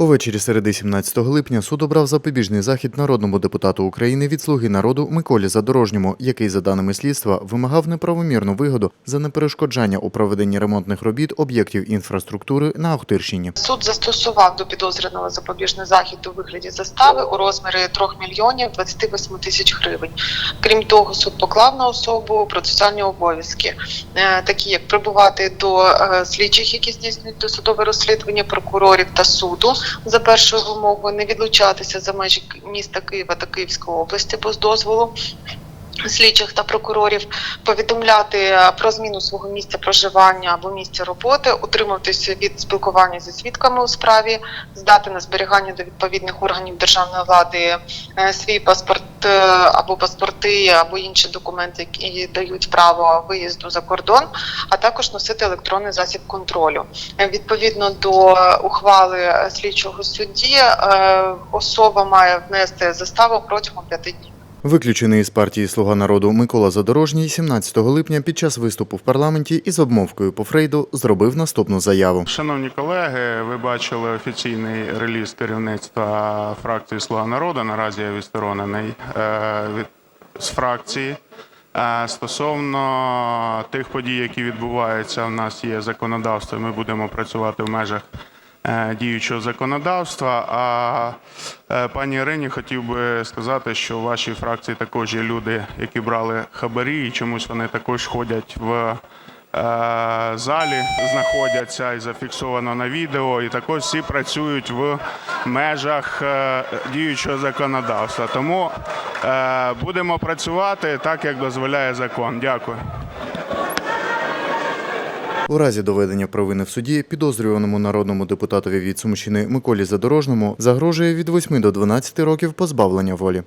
Увечері середи 17 липня суд обрав запобіжний захід народному депутату України від «Слуги народу» Миколі Задорожньому, який, за даними слідства, вимагав неправомірну вигоду за неперешкоджання у проведенні ремонтних робіт об'єктів інфраструктури на Охтирщині. Суд застосував до підозрюваного запобіжний захід у вигляді застави у розмірі 3 мільйонів 28 тисяч гривень. Крім того, суд поклав на особу процесуальні обов'язки, е, такі як прибувати до е, слідчих, які здійснюють досудове розслідування прокурорів та суду за першою вимогою, не відлучатися за межі міста Києва та Київської області без дозволу. Слідчих та прокурорів повідомляти е, про зміну свого місця проживання або місця роботи, утримуватися від спілкування зі свідками у справі, здати на зберігання до відповідних органів державної влади е, свій паспорт е, або паспорти, або інші документи, які дають право виїзду за кордон, а також носити електронний засіб контролю. Відповідно до ухвали слідчого судді, особа має внести заставу протягом п'яти днів. Виключений із партії «Слуга народу» Микола Задорожній 17 липня під час виступу в парламенті із обмовкою по Фрейду зробив наступну заяву. Шановні колеги, ви бачили офіційний реліз керівництва фракції Слуга народу. Наразі я відсторонений е, від з фракції. Е, Стосовно тих подій, які відбуваються, у нас є законодавство. Ми будемо працювати в межах діючого законодавства. А е, пані Ірині хотів би сказати, що у вашій фракції також є люди, які брали хабарі, і чомусь вони також ходять в е, залі, знаходяться і зафіксовано на відео. І також всі працюють в межах е, діючого законодавства. Тому е, будемо працювати так, як дозволяє закон. Дякую. У разі доведення провини в суді підозрюваному народному депутатові від Сумщини Миколі Задорожному загрожує від 8 до 12 років позбавлення волі.